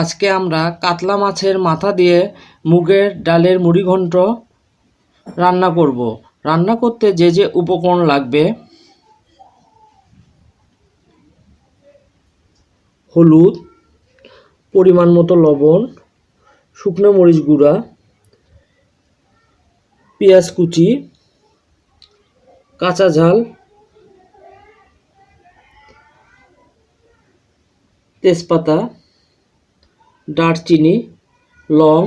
আজকে আমরা কাতলা মাছের মাথা দিয়ে মুগের ডালের মুড়িঘণ্ট রান্না করব। রান্না করতে যে যে উপকরণ লাগবে, হলুদ, পরিমাণ মতো লবণ, শুকনো মরিচ গুঁড়া, পেঁয়াজ কুচি, কাঁচা ঝাল, তেজপাতা দারচিনি লং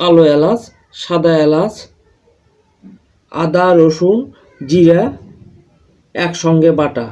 কালো এলাচ সাদা এলাচ আদা রসুন জিরা একসঙ্গে বাটা।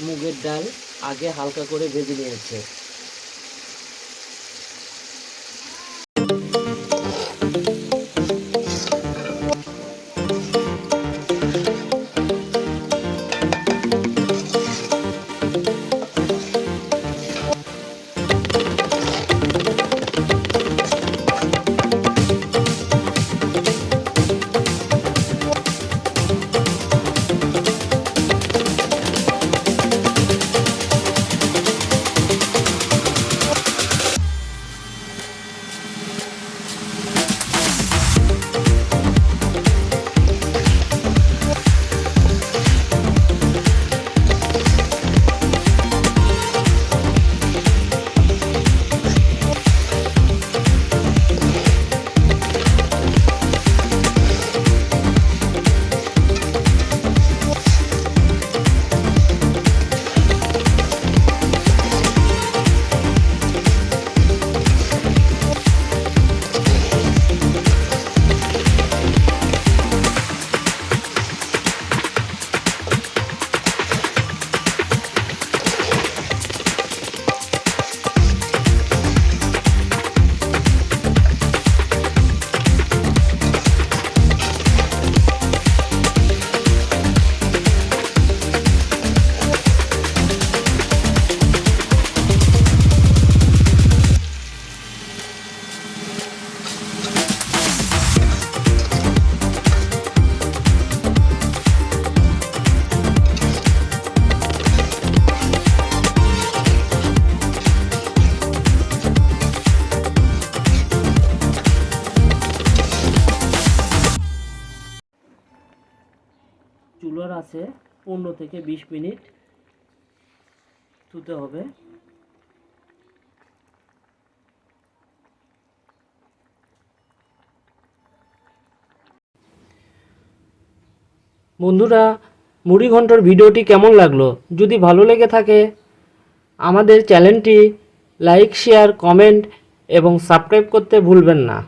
মুগের ডাল আগে হালকা করে ভেজে নিয়েছে। চুলার আছে, পনেরো থেকে বিশ মিনিট ধুতে হবে। বন্ধুরা, মুড়ি ঘন্টর ভিডিওটি কেমন লাগল? যদি ভালো লেগে থাকে, আমাদের চ্যানেলটি লাইক, শেয়ার, কমেন্ট এবং সাবস্ক্রাইব করতে ভুলবেন না।